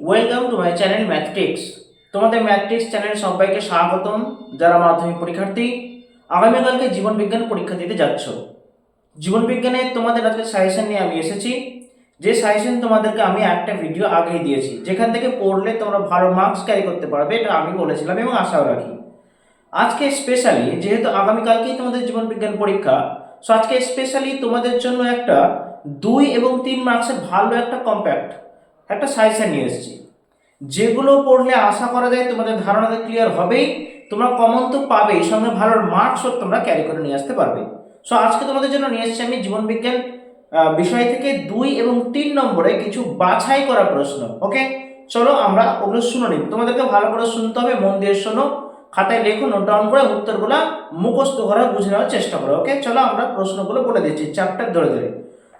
Welcome to my channel Mathtics তোমাদের Mathtics চ্যানেলে সবাইকে স্বাগতম। যারা মাধ্যমিক পরীক্ষার্থী আগামীকালকে জীবন বিজ্ঞান পরীক্ষা দিতে যাচ্ছ। জীবন বিজ্ঞানে তোমাদের আজকে সাজেশন নিয়ে আমি এসেছি। যে সাজেশন তোমাদেরকে আমি একটা ভিডিও আগেই দিয়েছি। যেখান থেকে পড়লে তোমরা ভালো মার্কস ক্যারি করতে পারবে, এটা আমি বলেছিলাম এবং আশাও রাখি। আজকে স্পেশালি যেহেতু আগামীকালকেই তোমাদের জীবন বিজ্ঞান পরীক্ষা সো আজকে স্পেশালি তোমাদের জন্য একটা দুই এবং তিন মার্কসের ভালো একটা কম্প্যাক্ট একটা সাজেশন নিয়ে এসেছি। যেগুলো পড়লে আশা করা যায় তোমাদের ধারণাটা ক্লিয়ার হবেই, তোমরা কমন তো পাবেই সঙ্গে ভালো মার্কসও তোমরা ক্যারি করে নিয়ে আসতে পারবে। সো আজকে তোমাদের জন্য নিয়ে এসেছি আমি জীবন বিজ্ঞান বিষয় থেকে দুই এবং তিন নম্বরে কিছু বাছাই করা প্রশ্ন ওকে চলো আমরা ওগুলো শুনে নিই। তোমাদেরকে ভালো করে শুনতে হবে, মন দিয়ে শোনো, খাতায় লেখো নোট ডাউন করে উত্তরগুলো মুখস্থ করা বুঝে নেওয়ার চেষ্টা করো ওকে চলো আমরা প্রশ্নগুলো বলে দিচ্ছি চ্যাপ্টার ধরে ধরে।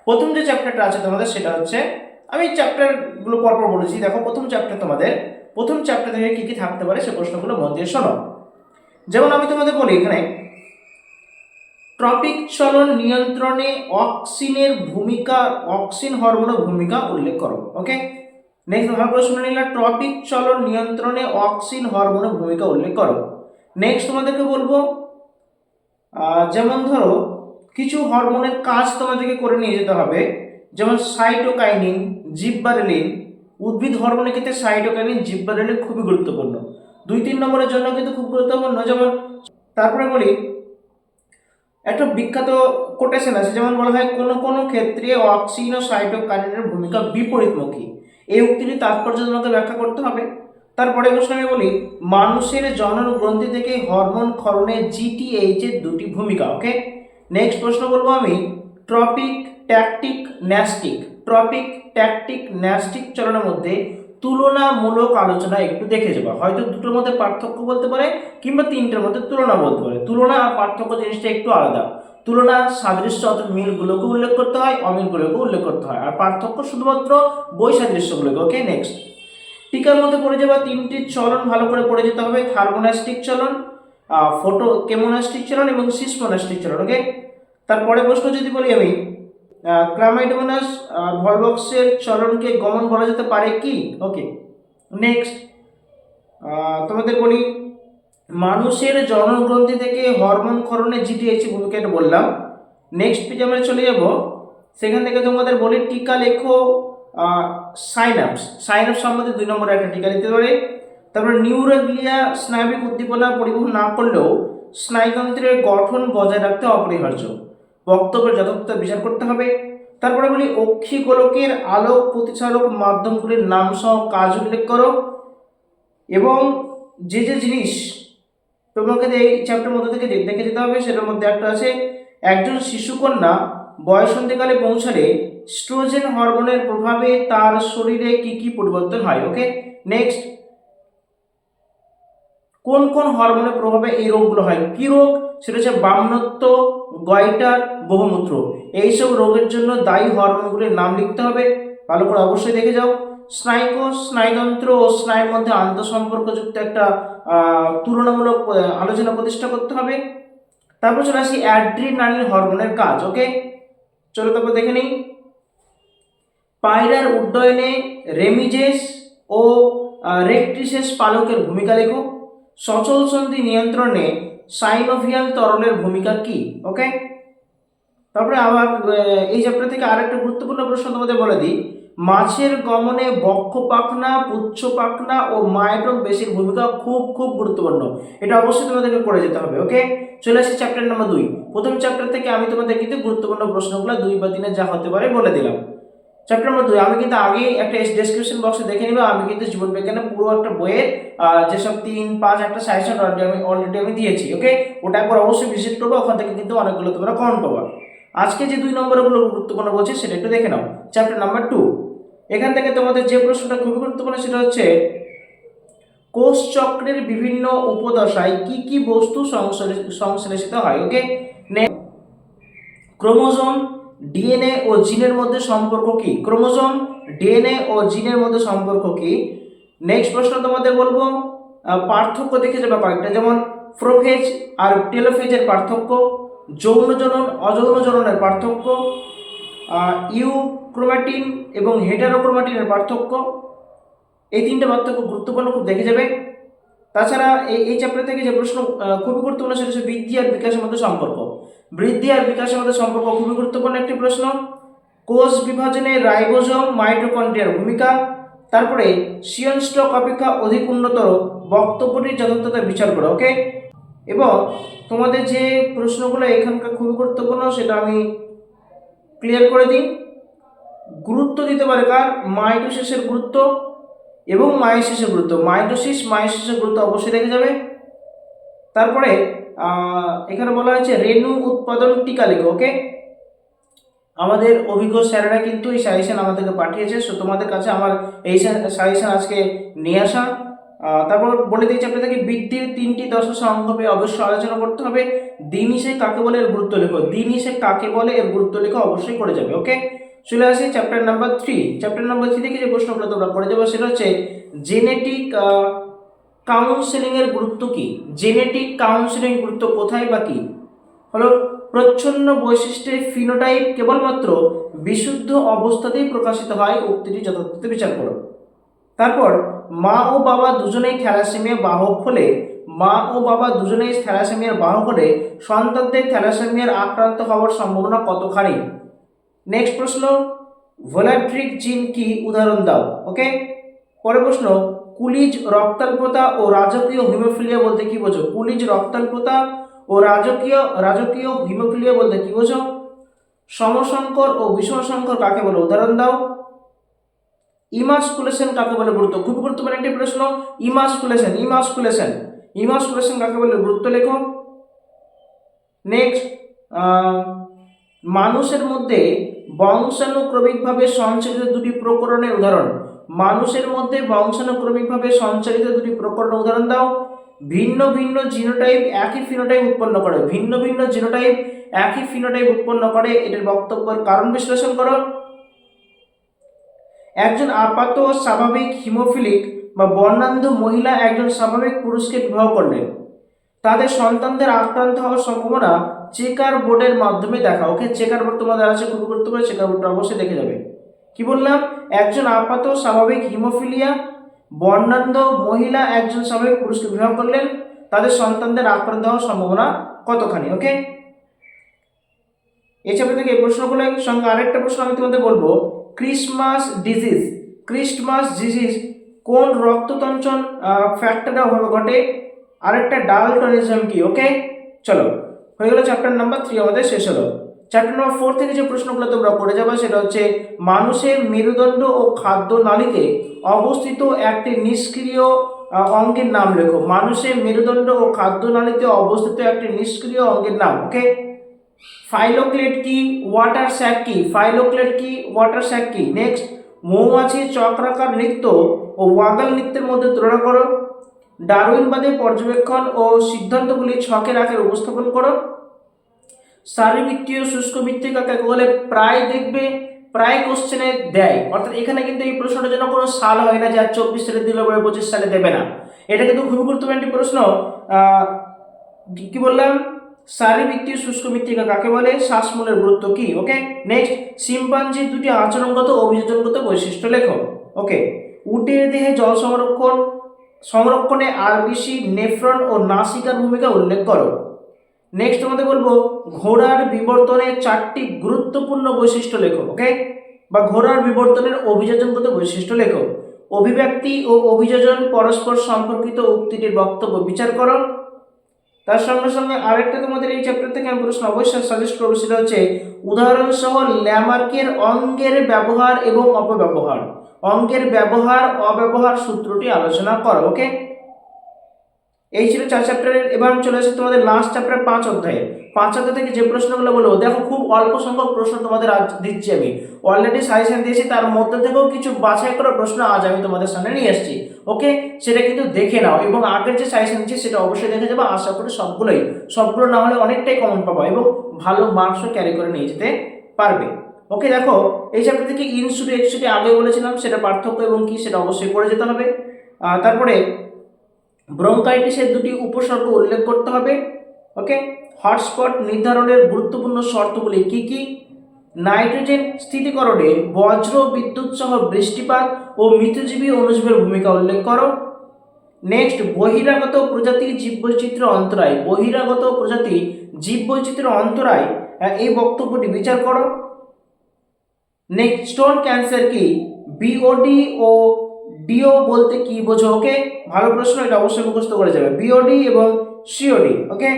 প্রথম যে চ্যাপ্টারটা আছে তোমাদের, সেটা হচ্ছে আমি চ্যাপ্টারগুলো পরপর বলেছি। দেখো, প্রথম চ্যাপ্টার তোমাদের। প্রথম চ্যাপ্টার থেকে কি কি থাকতে পারে সে প্রশ্নগুলো মন দিয়ে শোনো। যেমন আমি তোমাদের বলি এখানে, ট্রপিক চলন নিয়ন্ত্রণে অক্সিনের ভূমিকা, অক্সিন হরমোনের ভূমিকা উল্লেখ করো ওকে নেক্সট ভালো প্রশ্ন শুনে নিলাম ট্রপিক চলন নিয়ন্ত্রণে অক্সিন হরমোনের ভূমিকা উল্লেখ করো। নেক্সট তোমাদেরকে বলব যেমন ধরো, কিছু হরমোনের কাজ তোমাদেরকে করে নিয়ে যেতে হবে। যেমন সাইটোকাইনিন জিব্বারেলিন উদ্ভিদ হরমোনের ক্ষেত্রে সাইটোকাইনিন জিব্বারেলিন খুবই গুরুত্বপূর্ণ। দুই তিন নম্বরের জন্য কিন্তু খুব গুরুত্বপূর্ণ, যেমন তারপরে বলি, একটা বিখ্যাত কোটেশন আছে, যেমন বলা হয়, কোনো কোনো ক্ষেত্রে অক্সিন ও সাইটোকাইনিনের ভূমিকা বিপরীতমুখী। এই উক্তিটি তাৎপর্য তোমাকে ব্যাখ্যা করতে হবে। তারপরে প্রশ্ন আমি বলি, মানুষের জনন গ্রন্থি থেকে হরমোন ক্ষরণে জিটিএইচ এর দুটি ভূমিকা ওকে নেক্সট প্রশ্ন বলব আমি, tropic tactic nastic tropic tactic nastic চলনের মধ্যে তুলনামূলক আলোচনা একটু দেখে যাবা। হয়তো দুটোর মধ্যে পার্থক্য বলতে পারে কিংবা তিনটের মধ্যে তুলনা বলতে পারে। তুলনা আর পার্থক্য জিনিসটা একটু আলাদা। তুলনা সাদৃশ্য অর্থাৎ মিলগুলোকে উল্লেখ করতে হয় অমিলগুলোকে উল্লেখ করতে হয়। আর পার্থক্য শুধুমাত্র বই সাদৃশ্যগুলোকে ওকে নেক্সট টিকার মধ্যে পড়ে যাওয়া তিনটি চলন ভালো করে পড়ে যেতে হবে। থার্মোনাস্টিক চলন ফটো কেমোনাস্টিক চলন এবং সিসমোনাস্টিক চলন। ওকে তারপরে প্রশ্ন যদি বলি আমি ক্লামাইডোমানাস ভলবক্সের চলনকে গমন বলা যেতে পারে কি? ওকে নেক্সট তোমাদের বলি, মানুষের জনগ্রন্থি থেকে হরমোন ক্ষরণে জিটিএইচ ভূমিকা এটা বললাম। নেক্সট পেজে আমরা চলে যাব। সেখান থেকে তোমাদের বলি, টিকা লেখো সাইনাপস সাইনাপস সম্বন্ধে দুই নম্বরে একটা টিকা দিতে পারে। তারপরে নিউরোগ্লিয়া স্নায়বিক উদ্দীপনা পরিবহন না করলেও স্নায়ুতন্ত্রের গঠন বজায় রাখতে অপরিহার্য। বক্তব্যের যথাযথ বিচার করতে হবে। তারপরে বলি, অক্ষি গোলকের আলোক প্রতিচালক মাধ্যমগুলির নাম সহ কাজ উল্লেখ করো। এবং যে যে জিনিস তোমাকে এই চ্যাপ্টার মধ্যে থেকে দেখে যেতে হবে, সেটার মধ্যে একটা আছে, একজন শিশুকন্যা বয়সন্ধিকালে পৌঁছালে স্ট্রোজেন হরমোনের প্রভাবে তার শরীরে কি কি পরিবর্তন হয় ওকে নেক্সট কোন কোন হরমোনের প্রভাবে এই রোগগুলো হয়? কি রোগ? সেটা হচ্ছে বামনত্ব, গয়টার বহুমূত্র। এইসব রোগের জন্য দায়ী হরমোনগুলির নাম লিখতে হবে। ভালো করে অবশ্যই দেখে যাও। স্নায়ুকোষ স্নায়ুতন্ত্র ও স্নায়ুর মধ্যে আন্তঃসম্পর্কযুক্ত একটা তুলনামূলক আলোচনা প্রতিষ্ঠা করতে হবে। তারপর চলে আসি অ্যাড্রিনালিন হরমোনের কাজ, ওকে? চলো তারপর দেখে নিই। পায়রার উড্ডয়নে রেমিজেস ও রেকট্রিসেস পালকের ভূমিকা লেখো। সচল সন্ধি নিয়ন্ত্রণে সাইনোভিয়াল তরলের ভূমিকা কি? ওকে তারপরে আবার এই চ্যাপ্টার থেকে আরেকটা গুরুত্বপূর্ণ প্রশ্ন তোমাদের বলে দিই। মাছের গমনে বক্ষ পাখনা, পুচ্ছ পাখনা ও মাইট্রোক বেশির ভূমিকা খুব খুব গুরুত্বপূর্ণ। এটা অবশ্যই তোমাদেরকে করে যেতে হবে ওকে চলে আসি চ্যাপ্টার নাম্বার দুই। প্রথম চ্যাপ্টার থেকে আমি তোমাদের কিন্তু গুরুত্বপূর্ণ প্রশ্নগুলো দুই বা তিনে যা হতে পারে বলে দিলাম। চ্যাপ্টার নাম্বার দুই আমি কিন্তু আগে একটা ডেসক্রিপশন বক্সে দেখে নিবে, আমি কিন্তু জীবন বিজ্ঞানের পুরো একটা বইয়ের যেসব তিন, পাঁচ একটা সাজেশন আমি অলরেডি আমি দিয়েছি ওকে ওটা একবার অবশ্যই ভিজিট করব, ওখান থেকে কিন্তু অনেকগুলো তোমরা কমেন্ট পাবা। আজকে যে দুই নম্বরগুলো গুরুত্বপূর্ণ বলছি, সেটা একটু দেখে নাও। চ্যাপ্টার নাম্বার টু এখান থেকে তোমাদের যে প্রশ্নটা খুবই গুরুত্বপূর্ণ, সেটা হচ্ছে, কোষ চক্রের বিভিন্ন উপদশায় কি কি বস্তু সংশ্লে- সংশ্লেষিত হয় ওকে ক্রোমোজোম ডিএনএ ও জিনের মধ্যে সম্পর্ক কি? ক্রোমোজোম ডিএনএ ও জিনের মধ্যে সম্পর্ক কি? নেক্সট প্রশ্ন তোমাদের বলব পার্থক্য দেখে যাবে কয়েকটা। যেমন, প্রোফেজ আর টেলোফেজের পার্থক্য যৌন জনন অযৌন জননের পার্থক্য ইউক্রোমাটিন এবং হেটারোক্রোমাটিনের পার্থক্য। এই তিনটে পার্থক্য গুরুত্বপূর্ণ, খুব দেখে যাবে। তাছাড়া এই এই চ্যাপ্টার থেকে যে প্রশ্ন খুবই গুরুত্বপূর্ণ, সেটা হচ্ছে বৃদ্ধি আর বিকাশের মধ্যে সম্পর্ক। বৃদ্ধি আর বিকাশের মধ্যে সম্পর্ক খুবই গুরুত্বপূর্ণ একটি প্রশ্ন। কোষ বিভাজনে রাইবোজোম মাইটোকন্ড্রিয়ার ভূমিকা, তারপরে সিয়ন স্টক অপেক্ষা অধিক উন্নতর বক্তব্যটির যথার্থতা বিচার করো ওকে এবং তোমাদের যে প্রশ্নগুলো এখানকার খুবই গুরুত্বপূর্ণ, সেটা আমি ক্লিয়ার করে দিই। গুরুত্ব দিতে পারে কার? মাইটোসিসের গুরুত্ব এবং মায়োসিসের গুরুত্ব। মাইটোসিস, মায়োসিসের গুরুত্ব অবশ্যই দেখে যাবে। তারপরে এখানে বলা হয়েছে রেণু উৎপাদন টিকা লেখো ওকে আমাদের অভিজ্ঞ স্যারেরা কিন্তু এই সাজেশন আমাদেরকে পাঠিয়েছে সো তোমাদের কাছে আমার এই সাজেশন আজকে নিয়ে আসা। তারপর বলে দিয়েছি আপনাদেরকে বৃদ্ধির তিনটি দশা পেয়ে অবশ্যই আলোচনা করতে হবে। দিন হিসেবে কাকে বলে এর গুরুত্ব লেখো দিন হিসেবে কাকে বলে এর গুরুত্ব লেখো অবশ্যই করে যাবে ওকে চলে আসি chapter number three chapter number three থেকে যে প্রশ্নগুলো তোমরা করে যাব, সেটা হচ্ছে জেনেটিক কাউন্সেলিং এর গুরুত্ব কি? জেনেটিক কাউন্সেলিং গুরুত্ব কোথায় বা কি? হলো প্রচ্ছন্ন বৈশিষ্ট্যের ফিনোটাইপ কেবলমাত্র বিশুদ্ধ অবস্থাতেই প্রকাশিত হয়, উক্তিটি যথার্থতে বিচার করো। তারপর, মা ও বাবা দুজনেই থ্যালাসেমিয়া বাহক হলে, মা ও বাবা দুজনেই থ্যালাসেমিয়ার বাহক হলে সন্তানদের থ্যালাসেমিয়ার আক্রান্ত হওয়ার সম্ভাবনা কতখানি? নেক্সট প্রশ্ন ভোলাট্রিক জিন কি? উদাহরণ দাও ওকে পরের প্রশ্ন কুলিজ রক্তাল্পতা ও রাজকীয় হিমোফিলিয়া বলতে কি বোঝো? কুলিজ রক্তাল্পতা ও রাজকীয় রাজকীয় হিমোফিলিয়া বলতে কি বোঝো? সমসংকর ও বিষমসংকর কাকে বলে? উদাহরণ দাও। ইমাসকুলেশন কাকে বলে গুরুত্ব? খুব গুরুত্বপূর্ণ একটি প্রশ্ন। ইমাসকুলেশন ইমাসকুলেশন ইমাসকুলেশন কাকে বলে গুরুত্ব লেখো? নেক্সট মানুষের মধ্যে বংশানুক্রমিকভাবে সঞ্চালিত দুটি প্রকরণের উদাহরণ। মানুষের মধ্যে বংশানুক্রমিকভাবে সঞ্চালিত দুটি প্রকরণের উদাহরণ দাও। ভিন্ন ভিন্ন জিনোটাইপ একই ফিনোটাইপ উৎপন্ন করে। ভিন্ন ভিন্ন জিনোটাইপ একই ফিনোটাইপ উৎপন্ন করে। এটার বক্তব্যের কারণ বিশ্লেষণ করো। একজন আপাত স্বাভাবিক হিমোফিলিক বা বর্ণান্ধ মহিলা একজন স্বাভাবিক পুরুষকে বিবাহ করলেন। তাদের সন্তানদের আক্রান্ত হওয়ার সম্ভাবনা চেকার বোর্ডের মাধ্যমে দেখা। ওকে চেকার বোর্ড তোমাদের আছে খুব গুরুত্বপূর্ণ। চেকার বোর্ডটা অবশ্যই দেখে যাবে। কি বললাম? একজন আপাত স্বাভাবিক হিমোফিলিয়া বর্ণান্ধ মহিলা একজন স্বাভাবিক পুরুষকে বিবাহ করলেন, তাদের সন্তানদের আক্রান্ত হওয়ার সম্ভাবনা কতখানি ওকে এছাড়া থেকে এই প্রশ্নগুলোর সঙ্গে আরেকটা প্রশ্ন আমি তোমাদের বলব ক্রিসমাস ডিজিজ ক্রিসমাস ডিজিজ কোন রক্ততঞ্চন ফ্যাক্টরের অভাবে ঘটে? আরেকটা ডাল ডালটনিজম কি ওকে চলো, হয়ে গেল চ্যাপ্টার নাম্বার থ্রি আমাদের শেষ হলো। চ্যাপ্টার নাম্বার ফোর থেকে যে প্রশ্নগুলো তোমরা করে যাবে সেটা হচ্ছে, মানুষের মেরুদণ্ড ও খাদ্য নালীতে অবস্থিত একটি নিষ্ক্রিয় অঙ্গের নাম লেখো। মানুষের মেরুদণ্ড ও খাদ্য নালীতে অবস্থিত একটি নিষ্ক্রিয় অঙ্গের নাম ওকে ফাইলোক্লেট কি? ওয়াটার স্যাক কি? ফাইলোক্লেট কি? ওয়াটার স্যাক কি? নেক্সট মৌমাছি চক্রাকার নৃত্য ও ওয়াগাল নৃত্যের মধ্যে তুলনা করো। ডারউইনবাদী পর্যবেক্ষণ ও সিদ্ধান্তগুলি ছকের আকারে উপস্থাপন করো। শারীরবৃত্তীয় শুষ্ক ভিত্তিক কাকে বলে? প্রায় দেখবে, প্রায় কোশ্চেনে দেয়। অর্থাৎ এখানে কিন্তু এই প্রশ্নটার জন্য কোনো সাল হয় না যে আর চব্বিশ সালে দিল পরে পঁচিশ সালে দেবে না। এটা কিন্তু খুবই গুরুত্বপূর্ণ একটি প্রশ্ন। কি বললাম? শারীরবৃত্তীয় শুষ্ক মৃত্তিকা কাকে বলে? শ্বাসমূলের গুরুত্ব কি? ওকে নেক্সট সিম্পাঞ্জির দুটি আচরণগত অভিযোজনগত বৈশিষ্ট্য লেখো। ওকে উটের দেহে জল সংরক্ষণ, সংরক্ষণে আরবিসি, নেফ্রন ও নাসিকার ভূমিকা উল্লেখ করো। নেক্সট তোমাদের বলব, ঘোড়ার বিবর্তনের চারটি গুরুত্বপূর্ণ বৈশিষ্ট্য লেখো ওকে বা ঘোড়ার বিবর্তনের অভিযোজনগত বৈশিষ্ট্য লেখো। অভিব্যক্তি ও অভিযোজন পরস্পর সম্পর্কিত উক্তিটির বক্তব্য বিচার করো। তার সঙ্গে সঙ্গে আরেকটা তোমাদের এই চ্যাপ্টার থেকে আমি প্রশ্ন অবশ্যই সাজেস্ট করব, সেটা হচ্ছে উদাহরণ সহ ল্যামার্কের অঙ্গের ব্যবহার এবং অপব্যবহার। অঙ্কের ব্যবহার, অব্যবহার সূত্রটি আলোচনা করো ওকে এই ছিল চার চ্যাপ্টারের, এবার আমি চলে আসি তোমাদের লাস্ট চ্যাপ্টার পাঁচ অধ্যায়ে। পাঁচ অধ্যায় থেকে যে প্রশ্নগুলো বলব, দেখো খুব অল্প সংখ্যক প্রশ্ন তোমাদের আজ দিচ্ছি আমি। অলরেডি সাজেশন দিয়েছি, তার মধ্যে থেকেও কিছু বাছাই করা প্রশ্ন আজ আমি তোমাদের সামনে নিয়ে এসেছি। ওকে সেটা কিন্তু দেখে নাও, এবং আগের যে সাজেশন দিচ্ছি সেটা অবশ্যই দেখে যাব। আশা করি সবগুলোই, সবগুলো না হলে অনেকটাই কমন পাবো, এবং ভালো মার্কসও ক্যারি করে নিয়ে যেতে পারবে। ওকে দেখো, এই চ্যাপ্টার থেকে ইনস্যুটি এক্সুটি আগে বলেছিলাম, সেটা পার্থক্য এবং কি, সেটা অবশ্যই করে যেতে হবে। তারপরে ব্রঙ্কাইটিসের দুটি উপসর্গ উল্লেখ করতে হবে, ওকে? হটস্পট নির্ধারণের গুরুত্বপূর্ণ শর্তগুলি কি কি? নাইট্রোজেন স্থিতিকরণে বজ্র বিদ্যুৎ সহ বৃষ্টিপাত ও মৃতজীবী অনুজীবের ভূমিকা উল্লেখ করো। নেক্সট, বহিরাগত প্রজাতি জীববৈচিত্র্য অন্তরায়, বহিরাগত প্রজাতি জীববৈচিত্র্য অন্তরায় এই বক্তব্যটি বিচার করো। নেক্সট, স্টোন ক্যান্সার কি? বিওডি ও ডিও বলতে কি বোঝো? ওকে ভালো প্রশ্ন, এটা অবশ্যই মুখস্থ করে যাবে। বিওডি এবং COD okay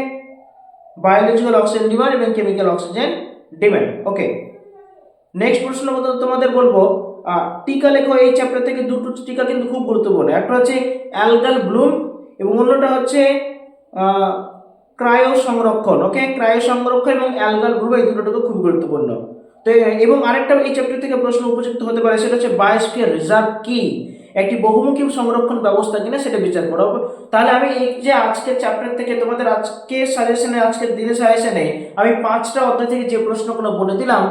biological oxygen demand এবং chemical oxygen demand okay next প্রশ্ন তোমাদের বলব টিকা লেখো এই চ্যাপ্টার থেকে দুটো টিকা কিন্তু খুব গুরুত্বপূর্ণ। একটা হচ্ছে অ্যালগাল ব্লুম এবং অন্যটা হচ্ছে ক্রায়ো সংরক্ষণ ওকে ক্রায়ো সংরক্ষণ এবং অ্যালগাল ব্লুম এই দুটো টিকা খুব গুরুত্বপূর্ণ। তো, এবং আরেকটা এই চ্যাপ্টার থেকে প্রশ্ন উপযুক্ত হতে পারে, সেটা হচ্ছে বায়োস্ফিয়ার রিজার্ভ কি? একটি বহুমুখী সংরক্ষণ ব্যবস্থা কিনা সেটা বিচার করা। হবে তাহলে আমি এই যে আজকের চ্যাপ্টার থেকে তোমাদের আজকের সাজেশনে আজকের দিনের সাজেশনে আমি পাঁচটা অধ্যায় থেকে যে প্রশ্নগুলো বলে দিলাম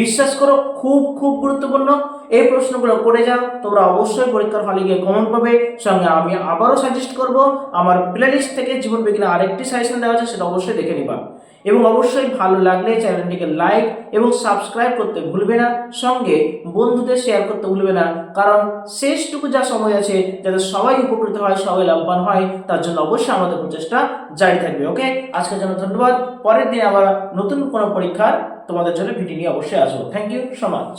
বিশ্বাস করো, খুব খুব গুরুত্বপূর্ণ। এই প্রশ্নগুলো করে যাও, তোমরা অবশ্যই পরীক্ষার হলে গিয়ে কমন পাবে। সঙ্গে আমি আবারও সাজেস্ট করব, আমার প্লেলিস্ট থেকে জীবন বিজ্ঞানে আরেকটি সাজেশন দেওয়া আছে, সেটা অবশ্যই দেখে নিবা। এবং অবশ্যই ভালো লাগলে চ্যানেলটিকে লাইক এবং সাবস্ক্রাইব করতে ভুলবে না, সঙ্গে বন্ধুদের শেয়ার করতে ভুলবে না, কারণ শেষটুকু যা সময় আছে, যাতে সবাই উপকৃত হয়, সবাই লাভবান হয়, তার জন্য অবশ্যই আমাদের প্রচেষ্টা জারি থাকবে ওকে আজকের জন্য ধন্যবাদ, পরের দিন আবার নতুন কোনো পরীক্ষার তোমাদের জন্য ভিডিও নিয়ে অবশ্যই আসব। Thank you so much